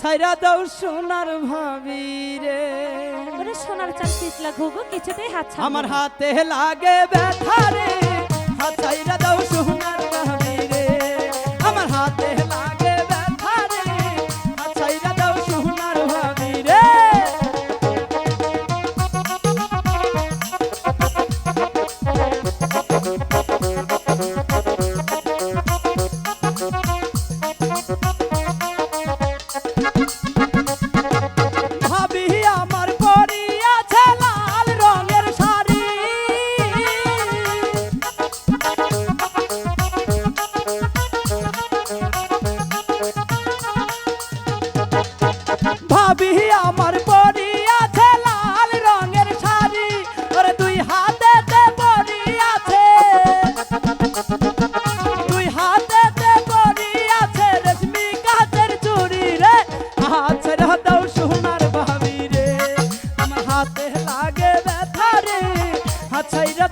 ছাইরা দাও সোনার ভাবি রে। ওরে সোনার চাল পিছলা ঘুঘু কিছুতেই হাত আমার হাতে লাগে ব্যথা রে। হাত ছাইরা দাও সোনার Hatayla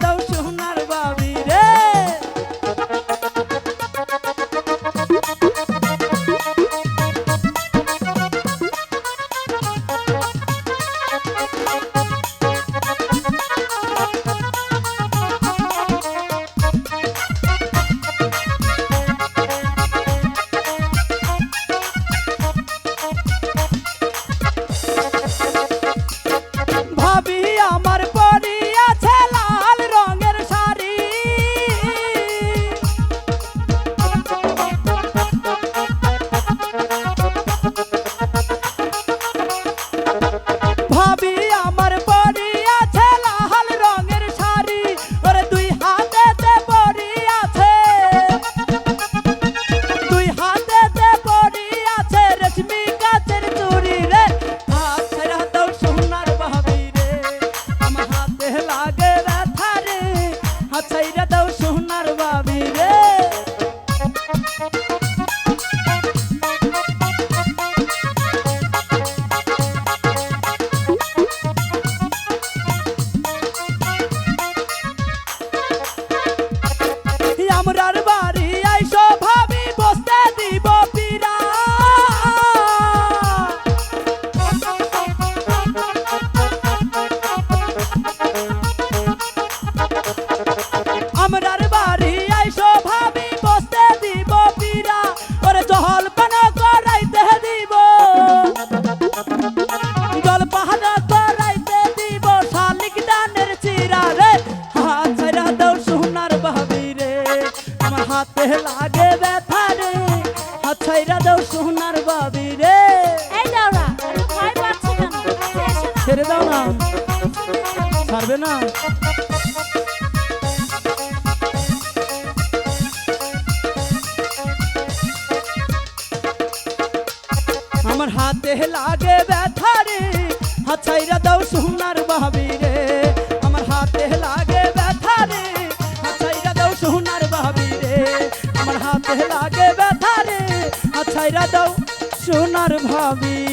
আমার হাতে লাগে ব্যথা রে। হাত ছাইরা দাও সোনার বাবি রে। এই দাও না ভয় পাচ্ছ কেন? ছেড়ে দাও না। ছাড়বে না। আমার হাতে লাগে ব্যথা রে। হাত ছাইরা দাও সোনার আমার হাতে লাগে ব্যথা রে। আছাইরা দাও সোনার ভাবি।